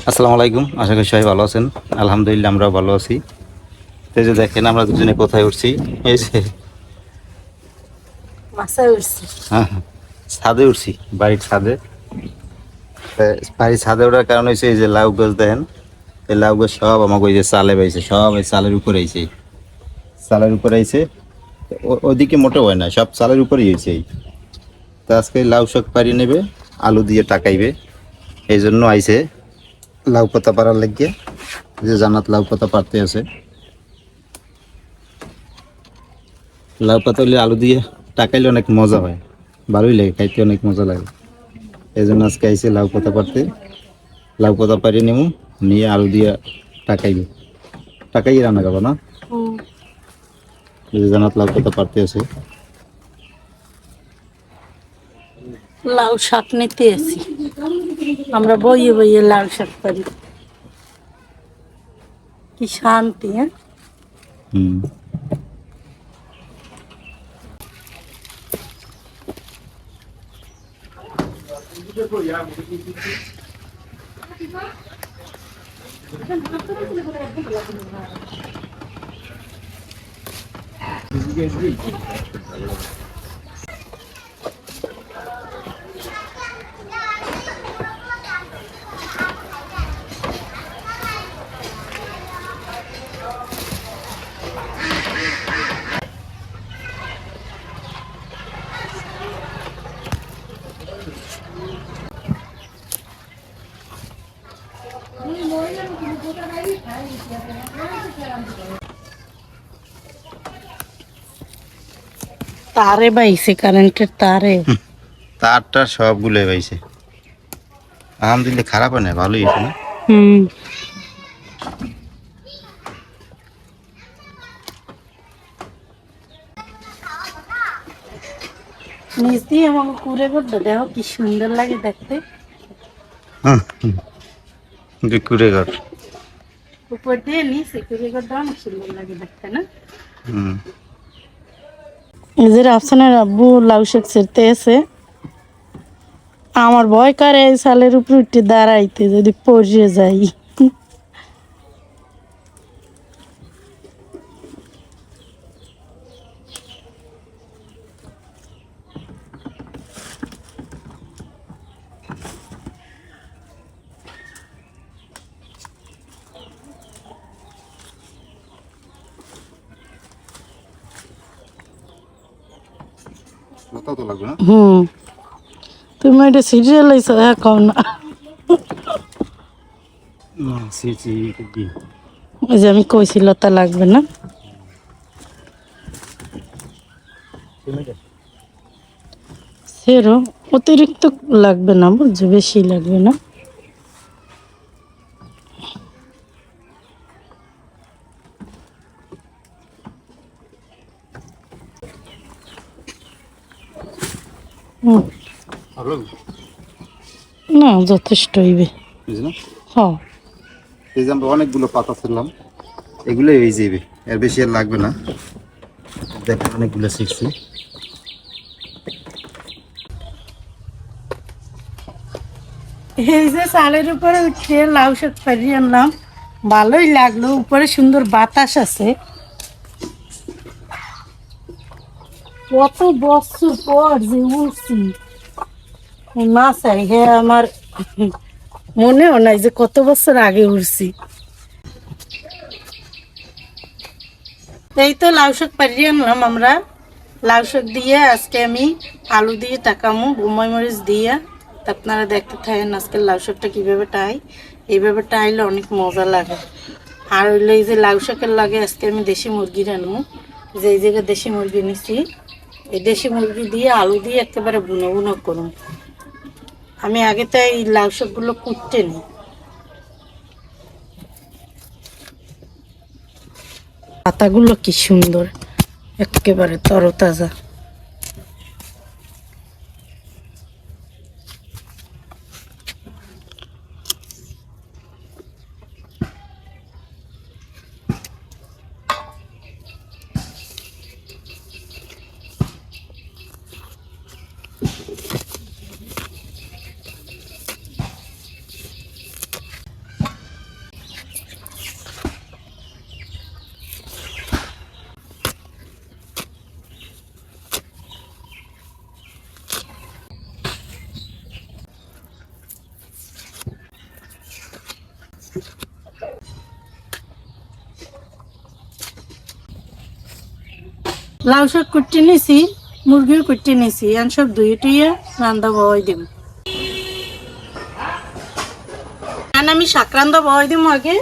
আসসালামু আলাইকুম আশা করি সবাই ভালো আছেন। আলহামদুলিল্লাহ আমরাও ভালো আছি। এই যে দেখেন আমরা দুজনে কোথায় উঠছি। এই যে হ্যাঁ, হ্যাঁ, ছাদে উঠছি বাড়ির ছাদে। বাড়ির ছাদে ওঠার কারণ হয়েছে এই যে লাউ গাছ দেখেন। এই লাউ গাছ সব আমাকে ওই যে চালে বাইছে সব এই চালের উপরে আইছে। চালের উপরে আইছে। ওদিকে মোটে হয় না সব চালের উপরেই হয়েছে এই। তো আজকে লাউ শাক পাড়িয়ে নেবে আলু দিয়ে টাকাইবে। এই জন্য আইছে। লাউ পাতা পাড়ার লাগিয়ে যে জানাত লাউ পাতা পাড়তে আছে। লাউ পাতা হলে আলু দিয়ে টাকাইলে অনেক মজা হয় ভালোই লাগে খাইতে অনেক মজা লাগে। এই জন্য আজকে আইসে লাউ পাতা পাড়তে। লাউ পাতা পাড়িয়ে নেব নিয়ে আলু দিয়ে টাকাইবে। টাকাই রান্না খাব না? যে জানাত লাউ পাতা পাড়তে আছে। লাউ শাক নিতে আসি আমরা বইয়ে বইয়ে লাউ শাক পারি কি শান্তি হ্যাঁ হুম তারে বাইছে কারেন্টের তারে। তারটা সব সবগুলো পাইছে আলহামদুলিল্লাহ খারাপ না ভালোই হয়েছে না? হুম। নিচ দিয়ে আমাকে কুড়ে করতে দেখো কি সুন্দর লাগে দেখতে। বিকুরে ঘর উপর দিয়ে নিচে কুড়ে করতে অনেক সুন্দর লাগে দেখতে না? হুম। নিজের আফসানের আব্বু লাউ শাক ছেড়তে এসে আমার ভয় করে এই সালের উপর উঠে দাঁড়াইতে যদি পড়িয়ে যাই। হুম তুমি এটা সিরিয়াল আইসো হ্যাঁ কম না ওই যে আমি কইছি লতা লাগবে না সেরো অতিরিক্ত লাগবে না বুঝছ বেশি লাগবে না না যথেষ্ট হইবে হ্যাঁ এই যে আমরা অনেকগুলো পাতা ছিলাম এগুলোই হয়ে যাবে এর বেশি আর লাগবে না। দেখেন অনেকগুলো শিখছি এই যে চালের উপরে উঠে লাউ শাক পাড়িয়ে আনলাম। ভালোই লাগল উপরে সুন্দর বাতাস আছে। কত বছর পর যে উঠছি না চাই হে আমার মনেও নাই যে কত বছর আগে উঠছি এই তো লাউ শাক পাড়িয়ে আনলাম আমরা। লাউ শাক দিয়ে আজকে আমি আলু দিয়ে টাকামু ঘুমাই মরিচ দিয়ে। আপনারা দেখতে থাকেন আজকে লাউ শাকটা কীভাবে টাই। এইভাবে টাইলে অনেক মজা লাগে। আর হইল এই যে লাউ শাকের লাগে আজকে আমি দেশি মুরগি রানবো যে এই জায়গায় দেশি মুরগি নিছি। দেশি মুরগি দিয়ে আলু দিয়ে একেবারে বুনো বুনো করুন। আমি আগে তো এই লাউ শাকগুলো কুটতে নিই। পাতাগুলো কি সুন্দর, একেবারে তরতাজা। লাউ শাক কুটতে নিছি, মুরগিও কুটতে নিছি এখন সব ধুয়ে টুয়ে রান্দা বয় দিব এখন আমি শাক রান্দা বয় দিব আগে।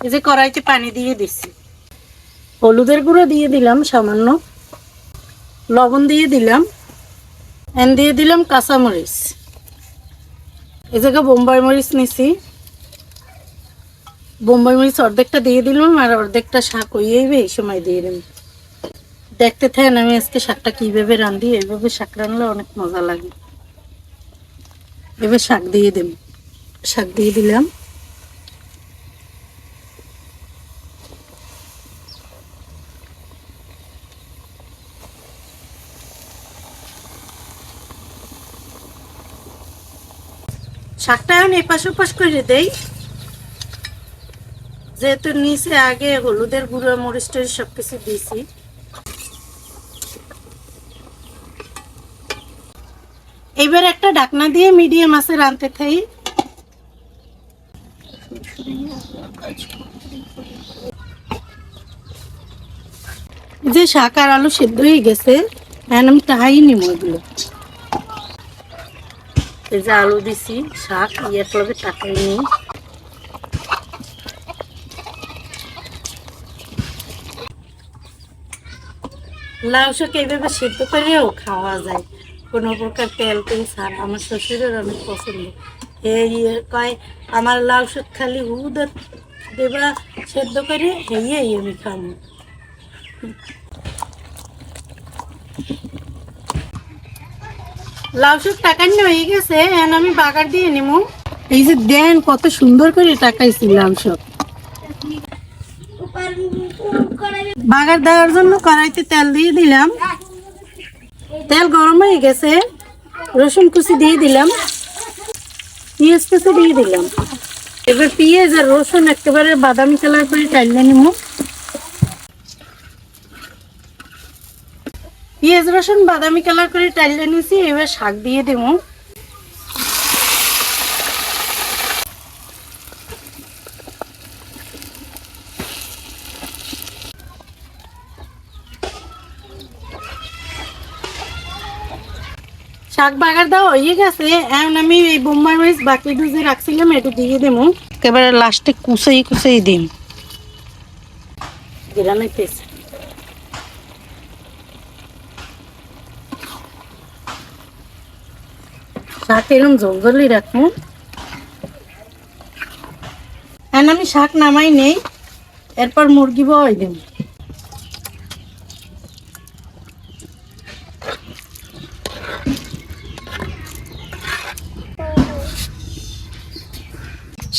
এই যে কড়াইতে পানি দিয়ে দিছি। হলুদের গুঁড়ো দিয়ে দিলাম সামান্য। লবণ দিয়ে দিলাম। এন দিয়ে দিলাম কাঁচামরিচ। এই জায়গায় বোম্বাই মরিচ নিছি। বোম্বাই মরিচ অর্ধেকটা দিয়ে দিলাম আর অর্ধেকটা শাক হইয়েইবে এই সময় দিয়ে দিলাম। দেখতে থাকেন আমি আজকে শাকটা কীভাবে রান্ধি এইভাবে শাক রান্নলে অনেক মজা লাগে। এবার শাক দিয়ে দিম। শাক দিয়ে দিলাম। শাকটা এখন এপাশ ওপাশ করে দেই। যেহেতু নিচে আগে হলুদের গুঁড়ো, মরিচ টরিচ সব কিছু দিয়েছি। এবার একটা ঢাকনা দিয়ে মিডিয়াম আছে রানতে থাই। যে শাক আর আলু সেদ্ধ হয়ে গেছে, এখন আমি টাহাই নিব এগুলো। এই যে আলু দিছি, শাক, ইয়ের লগে টাকাই নিই লাউ শাক এইভাবে সিদ্ধ করেও খাওয়া যায়। কোনো প্রকার তেল তেল ছাড়া। আমার শ্বশুরের অনেক পছন্দ। এই ইয়ে কয়, আমার লাউ শাক খালি হুদ দেবা, সেদ্ধ করে হেয়ে আমি খাব। লাউ শাক টাকান্য হয়ে গেছে, এখন আমি বাগার দিয়ে নিমু। এই যে দেন, কত সুন্দর করে টাকাইছি লাউ শাক। বাগার দেওয়ার জন্য কড়াইতে তেল দিয়ে দিলাম। তেল গরম হয়ে গেছে। রসুন কুচি দিয়ে দিলাম। পেঁয়াজ কুচি দিয়ে দিলাম। এবার পেঁয়াজ আর রসুন একেবারে বাদামি কালার করে টাইলে নিব পেঁয়াজ রসুন বাদামি কালার করে টাইলে নিছি, এবার শাক দিয়ে দেবো শাক বাগার দাও হয়ে গেছে। এখন আমি এই বোম্বাই মরিচ বাকি দুজে রাখছিলাম একটু দিয়ে দেবো একেবারে লাস্টে কুচাই কুচাই দিন গ্রামে শাক এরকম জলজলি রাখব এখন আমি শাক নামাই নেই এরপর মুরগি বয় দেবো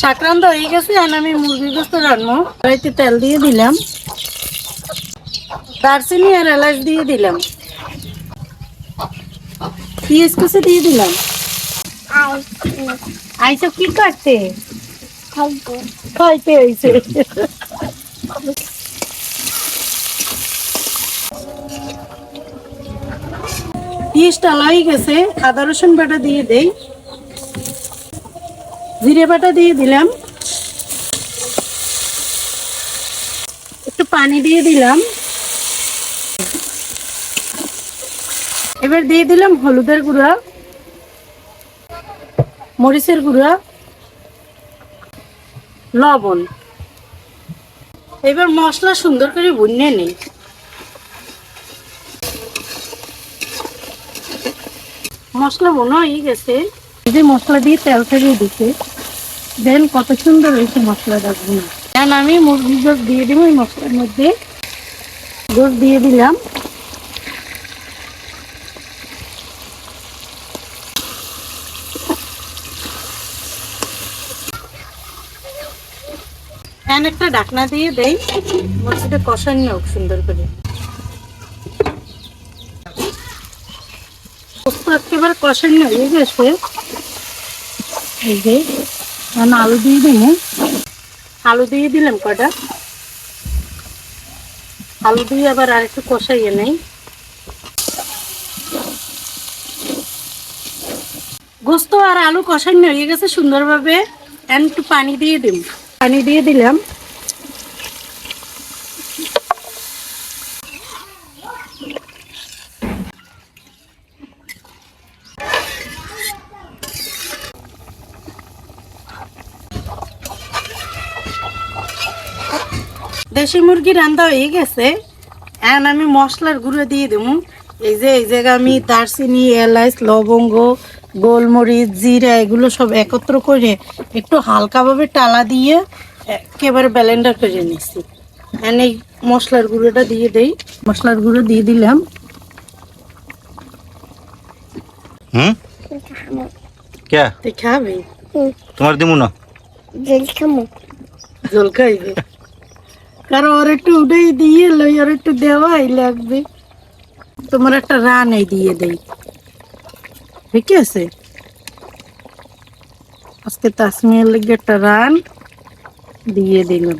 শাক হয়ে গেছে আর আমি মুরগি গোস্ত রান্না কড়াইতে তেল দিয়ে দিলাম। দারচিনি আর এলাচ দিয়ে দিলাম। পেঁয়াজ কুচি দিয়ে দিলাম। আইসব কি কাটতে খাইতে হয়েছে পেঁয়াজটা লাই গেছে, আদা রসুন বাটা দিয়ে দেই। জিরে বাটা দিয়ে দিলাম। একটু পানি দিয়ে দিলাম। এবার দিয়ে দিলাম হলুদের গুঁড়া, মরিচের গুঁড়া, লবণ। এবার মশলা সুন্দর করে বুনিয়ে নেই। মশলা বোনা হয়ে গেছে। যে মশলা দিয়ে তেল থেকে দিতে দেন কত সুন্দর হয়েছে মশলাটা ভুনা এখন আমি মুরগির গোস দিয়ে দিব এই মশলার মধ্যে। গোস দিয়ে দিলাম। এখন একটা ঢাকনা দিয়ে দেই। মশলাটা কষানি হোক সুন্দর করে। পোস্ত একেবারে কষানি হয়ে গেছে। এই যে। আলু দিয়ে দিই আলু দিয়ে দিলাম কটা? আলু দিয়ে আবার আর একটু কষাইয়ে নেই। গোস্ত আর আলু কষানো হয়ে গেছে সুন্দরভাবে। একটু পানি দিয়ে দিম পানি দিয়ে দিলাম। দেশি মুরগি রান্দা হয়ে গেছে। এখন আমি মশলার গুঁড়ো দিয়ে দেবো। এই যে এই জায়গায় আমি দারচিনি এলাচ লবঙ্গ গোলমরিচ জিরা এগুলো সব একত্র করে একটু হালকাভাবে টালা দিয়ে একেবারে ব্যালেন্ডার করে নিচ্ছি। এখন এই মশলার গুঁড়োটা দিয়ে দেই। মশলার গুঁড়ো দিয়ে দিলাম। হুম? কে? তুই খাবি? তোমার দিমু না। জল খাইবে? কারণ ওর একটু উঠেই দিয়ে লই ওর একটু দেওয়াই লাগবে। তোমার একটা রান এই দিয়ে দেই। ঠিক আছে? আজকে তাসমিয়ার লেগে একটা রান দিয়ে দিলাম।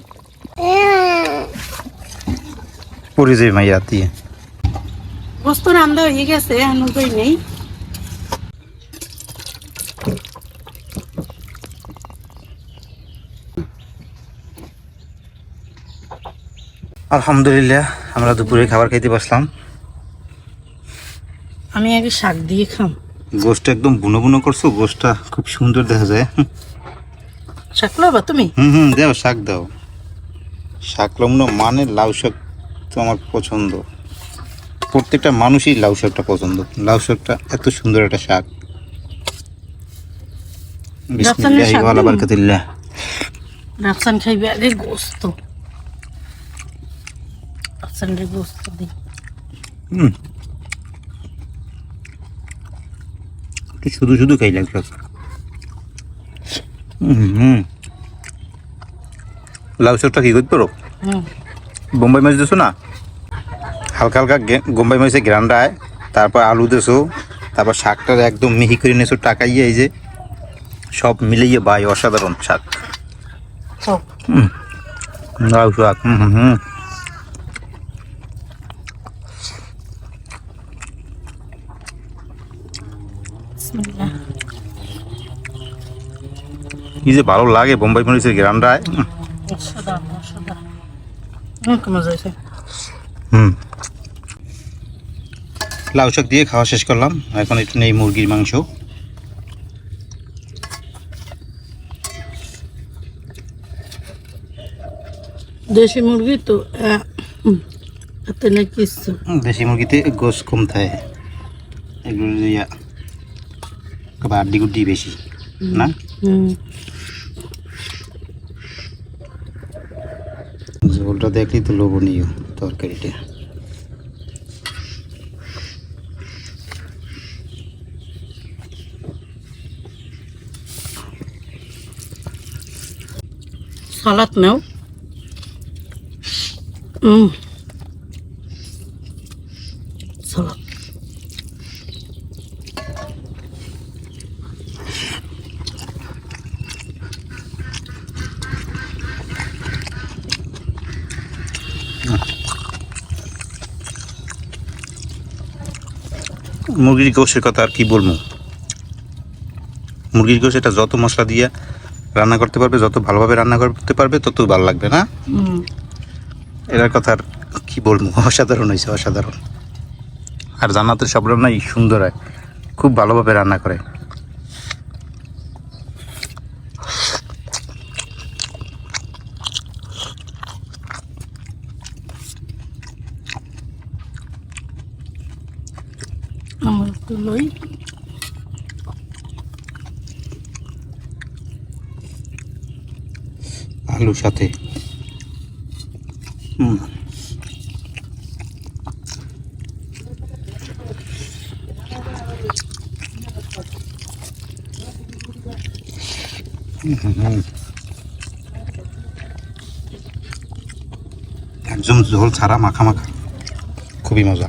পড়ে যাবে মাইয়া দিয়ে। বস্তু রান্না হয়ে গেছে এখন নেই। আলহামদুলিল্লাহ আমরা দুপুরে খাবার খাইতে বসলাম। আমি আগে শাক দিয়ে খাম। গোশটা একদম বুনো বুনো করছ গোশটা খুব সুন্দর দেখা যায়। শাক লাবা তুমি? হুম হুম দাও শাক দাও। শাক লগ্ন মানে লাউ শাক তো আমার পছন্দ। প্রত্যেকটা মানুষই লাউ শাকটা পছন্দ। লাউ শাকটা এত সুন্দর একটা শাক। বিসমিল্লাহি দিন। বারাকাতিল্লাহ রাফসান খাইবে আগে গোস্ত রাফসানের গোস্ত দিই। হুম। শুধু শুধু খাই লাউ হুম লাউ শাকটা কি করতে পারো? বোম্বাই মাছ দিছো না? হালকা হালকা বোম্বাই মাছে গ্রান্ডায় তারপর আলু দিছো তারপর শাকটা একদম মিহি করে নিয়েছো টাকাইয়ে এই যে সব মিলিয়ে বাই অসাধারণ শাক। লাউ শাক হুম হুম, বিসমিল্লাহ কি যে ভালো লাগে বোম্বাই মরিচের হয়েছে হুম। লাউ শাক দিয়ে খাওয়া শেষ করলাম। এখন একটু নেই মুরগির মাংস। দেশি মুরগি তো দেশি মুরগিতে গোস কম থাকে। এগুলো তবে গুড্ডি বেশি না? ঝোলটা দেখলেই তো লোভনীয় তরকারিটা। সালাদ নাও। হুম সালাদ মুরগির গোষের কথা আর কি বলব? মুরগির গোষ এটা যত মশলা দিয়ে রান্না করতে পারবে যত ভালোভাবে রান্না করতে পারবে তত ভালো লাগবে না? এটার কথা আর কি বলব? অসাধারণ হয়েছে অসাধারণ। আর জান্নাতের সব রান্নাই সুন্দর হয়। খুব ভালোভাবে রান্না করে আমার একটু লই আলুর সাথে। হুম। একদম ঝোল ছাড়া মাখা মাখা। খুবই মজা।